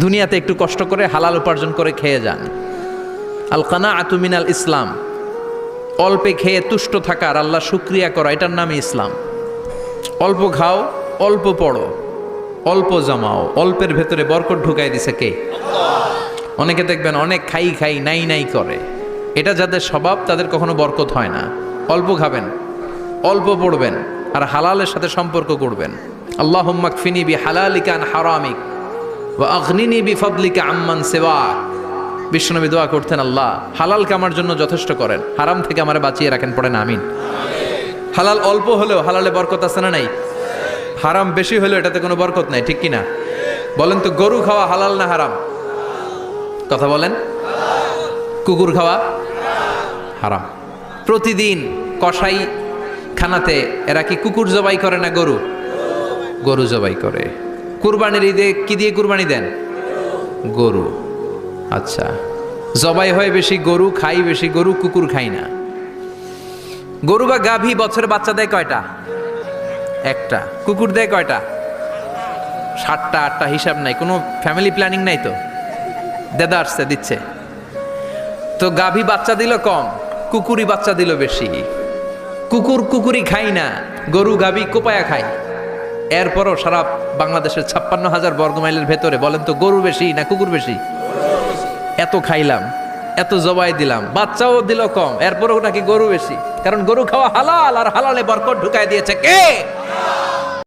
দুনিয়াতে একটু কষ্ট করে হালাল উপার্জন করে খেয়ে যান। আল কানা আতুমিনাল ইসলাম। অল্পে খেয়ে তুষ্ট থাকার আল্লাহ শুক্রিয়া করা, এটার নামই ইসলাম। অল্প খাও, অল্প পড়ো, অল্প জমাও, অল্পের ভেতরে বরকত ঢুকাই দিছে কে? অনেকে দেখবেন অনেক খাই খাই, নাই নাই করে। এটা যাদের স্বভাব, তাদের কখনো বরকত হয় না। অল্প খাবেন, অল্প পড়বেন, আর হালালের সাথে সম্পর্ক করবেন। আল্লাহ ফিনি বি হালালিকান হারামিক। বি আম্মান সেবা বিশ্বনবী দোয়া করতেন, আল্লাহ, হালালকে আমার জন্য যথেষ্ট করেন। হারাম থেকে আমার বাঁচিয়ে রাখেন, পড়েন, আমিন। হালাল অল্প হলেও হালালে বরকত আছে না নাই? হারাম বেশি হলেও এটাতে কোনো বরকত নাই, ঠিক কি না বলেন তো, গরু খাওয়া হালাল না হারাম? কথা বলেন। কুকুর খাওয়া হারাম। প্রতিদিন কসাই খানাতে এরা কি কুকুর জবাই করে না গরু? গরু জবাই করে। কুরবানির ঈদে কি দিয়ে কুরবানি দেন? গরু। আচ্ছা। জবাই হয় বেশি গরু, খাই বেশি গরু, কুকুর খাই না। গরু বা গাভী বছরে বাচ্চা দেয় কয়টা? একটা। কুকুর দেয় কয়টা? সাতটা, আটটা হিসাব নাই। কোনো ফ্যামিলি প্ল্যানিং নাই তো? দেদা আসছে, দিচ্ছে। তো গাভী বাচ্চা দিল কম কুকুরি বাচ্চা দিল বেশি। কুকুর কুকুরি খাই না, গরু গাভী কোপায়া খায়। এরপরও সারা বাংলাদেশের ছাপ্পান্ন হাজার বর্গমাইলের ভেতরে বলেন তো গরু বেশি না কুকুর বেশি? এত খাইলাম, এত জবাই দিলাম, বাচ্চাও দিল কম, এরপরও নাকি গরু বেশি। কারণ গরু খাওয়া হালাল আর হালালে বরকট ঢুকাই দিয়েছে কে?